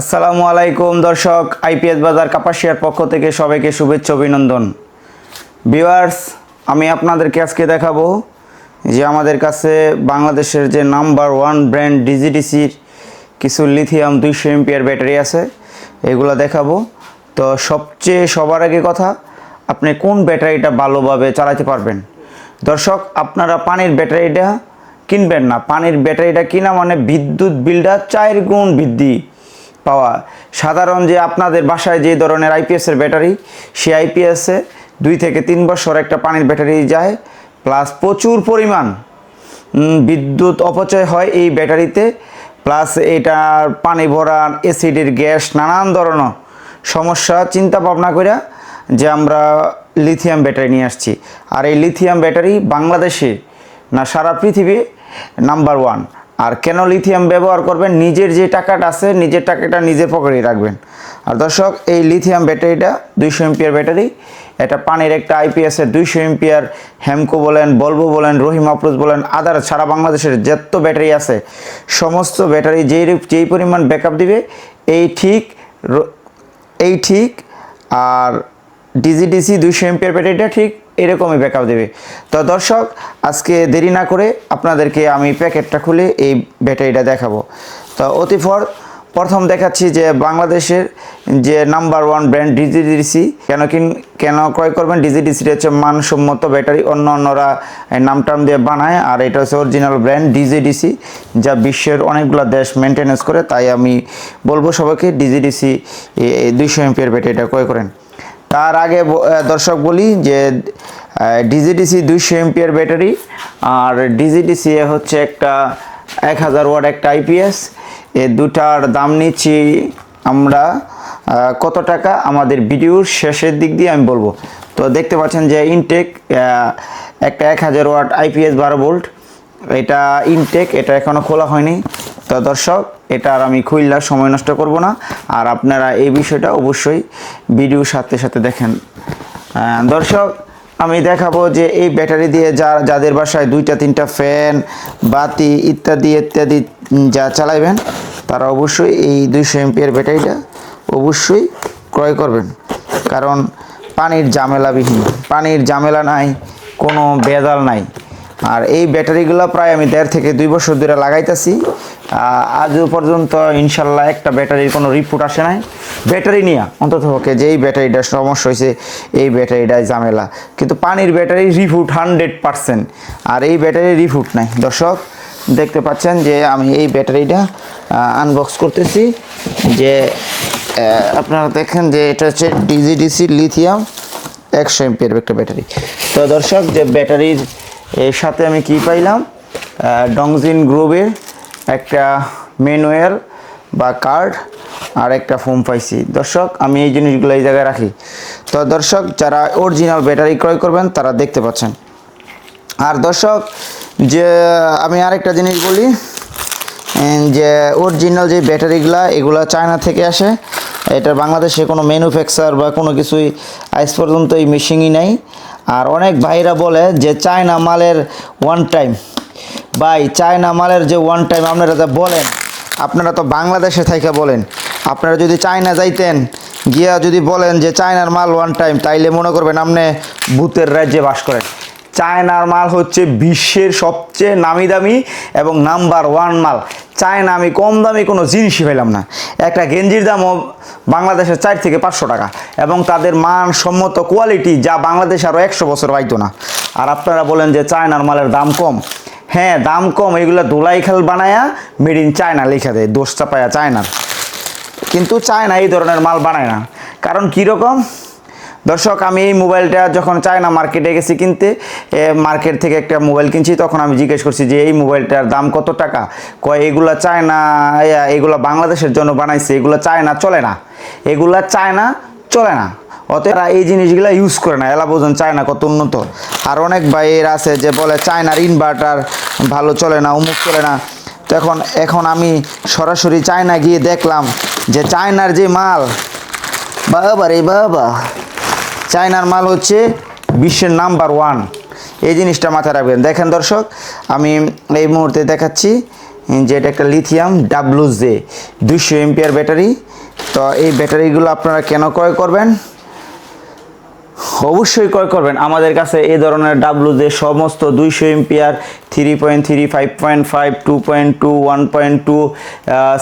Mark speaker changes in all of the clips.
Speaker 1: আসসালামু আলাইকুম, দর্শক, আইপিএস বাজার কাপাসিয়ার পক্ষ থেকে সবাইকে শুভেচ্ছা, অভিনন্দন। ভিউয়ার্স, আমি আপনাদেরকে আজকে দেখাবো যে আমাদের কাছে বাংলাদেশের যে নাম্বার ওয়ান ব্র্যান্ড ডিজিডিসির কিছু লিথিয়াম দুইশো এমপিয়ার ব্যাটারি আছে, এগুলো দেখাবো। তো সবচেয়ে সবার আগে কথা, আপনি কোন ব্যাটারিটা ভালোভাবে চালাতে পারবেন? দর্শক, আপনারা পানির ব্যাটারিটা কিনবেন না। পানির ব্যাটারিটা কিনা মানে বিদ্যুৎ বিলটা চার গুণ বৃদ্ধি। পাওয়া। সাধারণ যে আপনাদের বাসায় যে ধরনের আইপিএসের ব্যাটারি, সেই আইপিএসে দুই থেকে তিন বছর একটা পানির ব্যাটারি যায়, প্লাস প্রচুর পরিমাণ বিদ্যুৎ অপচয় হয় এই ব্যাটারিতে, প্লাস এটার পানি ভরা অ্যাসিডের গ্যাস নানান ধরনের সমস্যা, চিন্তা ভাবনা করে যে আমরা লিথিয়াম ব্যাটারি নিয়ে আসছি। আর এই লিথিয়াম ব্যাটারি বাংলাদেশে না, সারা পৃথিবী নাম্বার ওয়ান। আর কেন লিথিয়াম ব্যবহার করবেন? নিজের যে টাকাটা আছে, নিজের টাকাটা নিজের পকেটেই রাখবেন। আর দর্শক, এই লিথিয়াম ব্যাটারিটা দুইশো এমপিয়ার ব্যাটারি, এটা পানির একটা আইপিএসের দুইশো এমপিয়ার হ্যামকো বলেন বলব বলেন রহিম আফরোজ বলেন, আদার সারা বাংলাদেশের যত ব্যাটারি আছে, সমস্ত ব্যাটারি যেই যেই পরিমাণ ব্যাকআপ দিবে, এই ঠিক এই ঠিক আর ডিজিডিসি দুইশো এমপিয়ার ব্যাটারিটা ঠিক এরকমই ব্যাকআপ দেবে। তো দর্শক, আজকে দেরি না করে আপনাদেরকে আমি প্যাকেটটা খুলে এই ব্যাটারিটা দেখাবো। তো অতিফর, প্রথম দেখাচ্ছি যে বাংলাদেশের যে নাম্বার ওয়ান ব্র্যান্ড ডিজিডিসি কেন কিন, কেন ক্রয় করবেন? ডিজিডিসির হচ্ছে মানসম্মত ব্যাটারি অন্য অন্যরা নাম টাম দিয়ে বানায়, আর এটা হচ্ছে অরিজিনাল ব্র্যান্ড ডিজিডিসি যা বিশ্বের অনেকগুলো দেশ মেনটেনেন্স করে। তাই আমি বলব সবাইকে ডিজিডিসি দুইশো এমপিয়ার ব্যাটারিটা ক্রয় করেন। তার আগে দর্শক বলি যে ডিজিডিসি দুইশো এমপিয়ার ব্যাটারি আর ডিজিডিসি হচ্ছে একটা এক হাজার ওয়াট একটা আইপিএস এ দুটার দাম নিচ্ছি আমরা কত টাকা? আমাদের ভিডিওর শেষের দিক দিয়ে আমি বলব। তো দেখতে পাচ্ছেন যে ইনটেক একটা এক হাজার ওয়াট আইপিএস বারো ভোল্ট। এটা ইনটেক এটা এখনও খোলা হয়নি। তো দর্শক এটা আর আমি খুললার সময় নষ্ট করব না। আর আপনারা এই বিষয়টা অবশ্যই ভিডিওর সাথে সাথে দেখেন। দর্শক, আমি দেখাবো যে এই ব্যাটারি দিয়ে যা, যাদের বাসায় দুইটা, তিনটা ফ্যান, বাতি ইত্যাদি ইত্যাদি যা চালাইবেন, তারা অবশ্যই এই দুইশো এমপিয়ার ব্যাটারিটা অবশ্যই ক্রয় করবেন। কারণ পানির ঝামেলাবিহীন, পানির ঝামেলা নাই, কোনো বেদাল নাই। আর এই ব্যাটারিগুলো প্রায় আমি দেড় থেকে দুই বছর ধরে লাগাইতেছি। আজও পর্যন্ত ইনশাল্লাহ একটা ব্যাটারির কোনো রিপোর্ট আসে নাই। ব্যাটারি নিয়ে, অন্তত পক্ষে যে এই ব্যাটারিটার সমস্যা হয়েছে, এই ব্যাটারিটাই ঝামেলা। কিন্তু পানির ব্যাটারি রিফুট হান্ড্রেড পারসেন্ট। আর এই ব্যাটারির রিফুট নাই। দর্শক, দেখতে পাচ্ছেন যে আমি এই ব্যাটারিটা আনবক্স করতেছি। যে আপনারা দেখেন যে এটা হচ্ছে ডিজিডিসি লিথিয়াম একশো এমপিয়ার একটা ব্যাটারি। তো দর্শক, যে ব্যাটারির, এর সাথে আমি কি পাইলাম? ডংজিন গ্রুপের একটা ম্যানুয়াল বা কার্ড আর একটা ফোম পাইছি। দর্শক, আমি এই জিনিসগুলো এই জায়গায় রাখি। তো দর্শক, যারা অরিজিনাল ব্যাটারি ক্রয় করবেন, তারা দেখতে পাচ্ছেন। আর দর্শক, যে আমি আরেকটা জিনিস বলি যে অরিজিনাল যে ব্যাটারিগুলা, এগুলা চায়না থেকে আসে। এটা বাংলাদেশে কোনো ম্যানুফ্যাকচার বা কোনো কিছুই আজ পর্যন্ত এই মেশিনই নাই। আর অনেক ভাইরা বলে যে চায়না মালের ওয়ান টাইম ভাই, চায়না মালের যে ওয়ান টাইম আপনারা যা বলেন, আপনারা তো বাংলাদেশে থেকে বলেন। আপনারা যদি চায়না যাইতেন, গিয়া যদি বলেন যে চায়নার মাল ওয়ান টাইম তাইলে মনে করবেন আপনি ভূতের রাজ্যে বাস করেন। চায়নার মাল হচ্ছে বিশ্বের সবচেয়ে নামি দামি এবং নাম্বার ওয়ান মাল। চায়না আমি কম দামি কোনো জিনিসই পেলাম না। একটা গেঞ্জির দামও বাংলাদেশের চার থেকে পাঁচশো টাকা এবং তাদের মানসম্মত কোয়ালিটি যা বাংলাদেশ আরও একশো বছর পাইতো না। আর আপনারা বলেন যে চায়নার মালের দাম কম হ্যাঁ দাম কম, এগুলো দোলাই খেল বানায়া মেড ইন চায়না লিখে দেয়, দোষ চাপায়া চায়নার কিন্তু চায়না এই ধরনের মাল বানায় না। কারণ কীরকম দর্শক, আমি এই মোবাইলটা যখন চায়না মার্কেটে গেছি কিনতে মার্কেট থেকে একটা মোবাইল কিনছি, তখন আমি জিজ্ঞেস করছি যে এই মোবাইলটার দাম কত টাকা? কয়, এগুলা চায়না এগুলা বাংলাদেশের জন্য বানাইছে, এগুলো চায়না চলে না। এগুলা চায়না চলে না। অতএব তারা এই জিনিসগুলো ইউজ করে না। এলা বোঝেন চায়না কত উন্নত। আর অনেক ভাইয়ের আছে যে বলে চায়নার ইনভার্টার ভালো চলে না, অমুক চলে না। তো এখন এখন আমি সরাসরি চায়না গিয়ে দেখলাম যে চায়নার যে মাল, বাবা রে বাবা চায়নার মাল হচ্ছে বিশ্বের নাম্বার ওয়ান এই জিনিসটা মাথায় রাখবেন। দেখেন দর্শক, আমি এই মুহূর্তে দেখাচ্ছি যে এটা একটা লিথিয়াম ডাব্লু জে দুইশো এমপিআর ব্যাটারি তো এই ব্যাটারিগুলো আপনারা কেন ক্রয় করবেন? অবশ্যই ক্রয় করবেন। আমাদের কাছে এই ধরনের ডাব্লু যে সমস্ত দুইশো ampere three point three five point five two point two one point two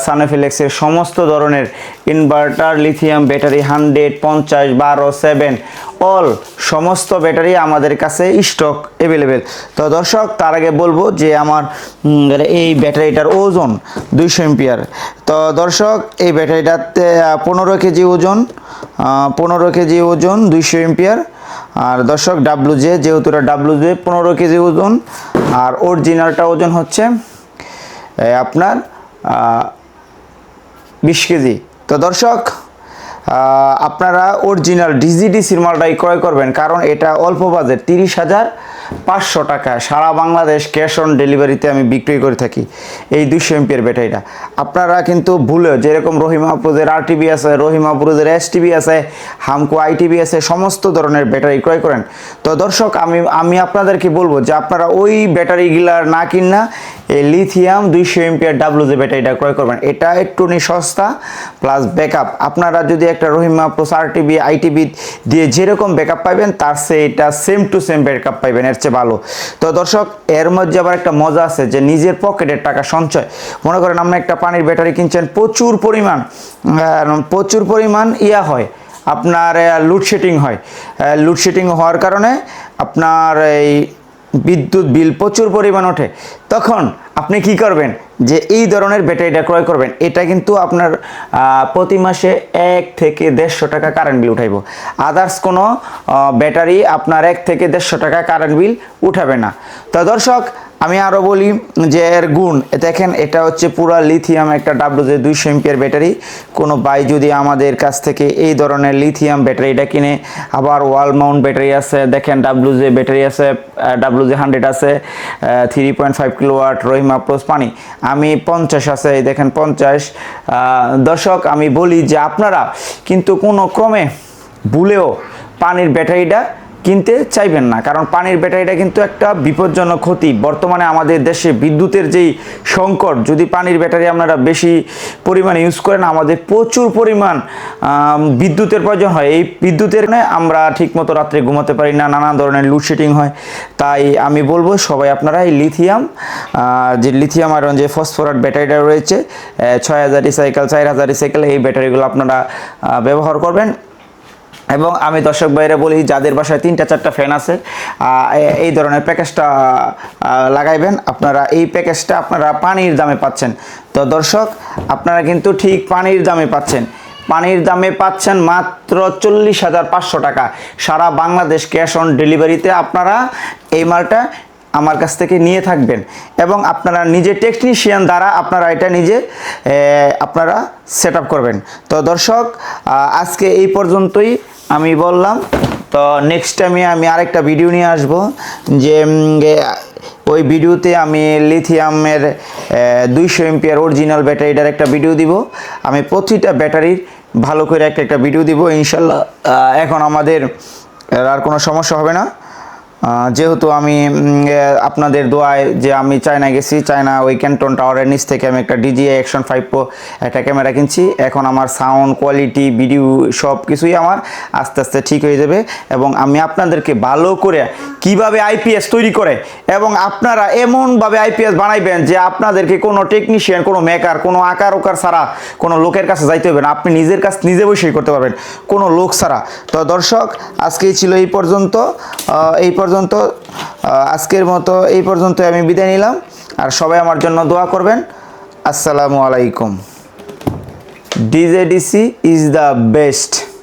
Speaker 1: সানেফিলেক্সের সমস্ত ধরনের ইনভার্টার লিথিয়াম ব্যাটারি হান্ড্রেড পঞ্চাশ, বারো সেভেন অল সমস্ত ব্যাটারি আমাদের কাছে স্টক অ্যাভেলেবেল তো দর্শক, তার আগে বলব যে আমার এই ব্যাটারিটার ওজন দুইশো এমপিআর। তো দর্শক, এই ব্যাটারিটাতে পনেরো কেজি ওজন পনেরো কেজি ওজন দুইশো এমপিআর। আর দর্শক ডাব্লু জে যেহেতু এটা ডাব্লু জে পনেরো কেজি ওজন। আর অরিজিনালটা ওজন হচ্ছে আপনার বিশ কেজি। তো দর্শক আপনারা অরিজিনাল ডিজিডি মালটাই ক্রয় করবেন কারণ এটা অল্প বাজেট তিরিশ হাজার পাঁচশো টাকা। সারা বাংলাদেশ ক্যাশ অন ডেলিভারিতে আমি বিক্রি করে থাকি। এই দুশো এমপির ব্যাটারিটা। আপনারা কিন্তু ভুলেও, যেরকম রহিমাপুরের আর টিভি আছে রহিমাপুরের এস টিভি আছে, হামকো আইটিভি আছে, সমস্ত ধরনের ব্যাটারি ক্রয় করেন। তো দর্শক, আমি আমি আপনাদেরকে বলব যে আপনারা ওই ব্যাটারিগুলার না কিনা এই লিথিয়াম দুইশো এমপিআর ডাব্লু যে ব্যাটারিটা ক্রয় করবেন। এটা একটুনি সস্তা প্লাস ব্যাকআপ আপনারা যদি একটা রহিমা আর টিভি আইটিভি দিয়ে যেরকম ব্যাকআপ পাইবেন, তার সে এটা সেম টু সেম ব্যাকআপ পাইবেন। এর চেয়ে ভালো। তো দর্শক, এর মধ্যে আবার একটা মজা আছে যে নিজের পকেটের টাকা সঞ্চয়। মনে করেন আপনি একটা পানির ব্যাটারি কিনছেন, প্রচুর পরিমাণ প্রচুর পরিমাণ ইয়া হয়, আপনার লোডশেডিং হয়। লোডশেডিং হওয়ার কারণে আপনার এই বিদ্যুৎ বিল প্রচুর পরিমাণ ওঠে। তখন আপনি কি করবেন? যে এই ধরনের ব্যাটারিটা ক্রয় করবেন, এটা কিন্তু আপনার প্রতি মাসে এক থেকে দেড়শো টাকা কারেন্ট বিল উঠাইব। আদার্স কোনো ব্যাটারি আপনার এক থেকে দেড়শো টাকা কারেন্ট বিল উঠাবে না। তো দর্শক আমি আরও বলি যে এর গুণ। দেখেন, এটা হচ্ছে পুরা লিথিয়াম একটা ডাব্লু যে দুইশো এমপিয়ার ব্যাটারি কোনো বাই যদি আমাদের কাছ থেকে এই ধরনের লিথিয়াম ব্যাটারিটা কিনে, আবার ওয়াল মাউন্ট ব্যাটারি আছে, দেখেন ডাব্লু যে ব্যাটারি আছে ডাব্লু যে হান্ড্রেড আছে three point five kilowatt Rahima plus পানি। আমি পঞ্চাশ আছে দেখেন পঞ্চাশ। দর্শক, আমি বলি যে আপনারা কিন্তু কোনো ক্রমে ভুলেও পানির ব্যাটারিটা কিনতে চাইবেন না। কারণ পানির ব্যাটারিটা কিন্তু একটা বিপজ্জনক ক্ষতি। বর্তমানে আমাদের দেশে বিদ্যুতের যেই সংকট, যদি পানির ব্যাটারি আপনারা বেশি পরিমাণে ইউজ করেন, আমাদের প্রচুর পরিমাণ বিদ্যুতের প্রয়োজন হয়। এই বিদ্যুতের কারণে আমরা ঠিকমতো রাত্রে ঘুমাতে পারি না নানা ধরনের লোডশেডিং হয়। তাই আমি বলব, সবাই আপনারা এই লিথিয়াম যে লিথিয়াম আয়রন যে ফসফরাট ব্যাটারিটা রয়েছে ছয় হাজার রিসাইকেল চার হাজার রিসাইকেল এই ব্যাটারিগুলো আপনারা ব্যবহার করবেন। এবং আমি দর্শক ভাইরা বলি, যাদের বাসায় তিনটা, চারটা ফ্যান আছে এই ধরনের প্যাকেজটা লাগাইবেন। আপনারা এই প্যাকেজটা আপনারা পানির দামে পাচ্ছেন। তো দর্শক, আপনারা কিন্তু ঠিক পানির দামে পাচ্ছেন। পানির দামে পাচ্ছেন মাত্র চল্লিশ হাজার পাঁচশো টাকা। সারা বাংলাদেশ ক্যাশ অন ডেলিভারিতে আপনারা এই মালটা আমার কাছ থেকে নিয়ে থাকবেন এবং আপনারা নিজে টেকনিশিয়ান দ্বারা আপনারা এটা নিজে আপনারা সেট করবেন। তো দর্শক আজকে এই পর্যন্তই আমি বললাম। তো নেক্সট টাইমে আমি আরেকটা ভিডিও নিয়ে আসব, যে ওই ভিডিওতে আমি লিথিয়ামের দুইশো এমপিয়ার অরিজিনাল ব্যাটারিটার একটা ভিডিও দিব। আমি প্রতিটা ব্যাটারির ভালো করে একটা একটা ভিডিও দিব। ইনশাল্লাহ এখন আমাদের আর কোনো সমস্যা হবে না। যেহেতু আমি আপনাদের দোয়ায় যে আমি চায়না গেছি, চায়না ওই ক্যান্টন টাওয়ারের নিচ থেকে আমি একটা ডিজিআই অ্যাকশন ফাইভ প্রো, একটা ক্যামেরা কিনছি। এখন আমার সাউন্ড, কোয়ালিটি, ভিডিও সব কিছুই আমার আস্তে আস্তে ঠিক হয়ে যাবে এবং আমি আপনাদেরকে ভালো করে কীভাবে আইপিএস তৈরি করে এবং আপনারা এমনভাবে আইপিএস বানাইবেন যে আপনাদেরকে কোনো টেকনিশিয়ান কোনো মেকার কোনো আকার ওকার ছাড়া কোনো লোকের কাছে যাইতে হবে না। আপনি নিজের কাছ, নিজে বসেই করতে পারবেন, কোনো লোক ছাড়া। তো দর্শক আজকেই ছিল এই পর্যন্ত। এই পর্যন্ত আহ, আজকের মতো এই পর্যন্ত আমি বিদায় নিলাম। আর সবাই আমার জন্য দোয়া করবেন। আসসালামু আলাইকুম। DJDC is the best.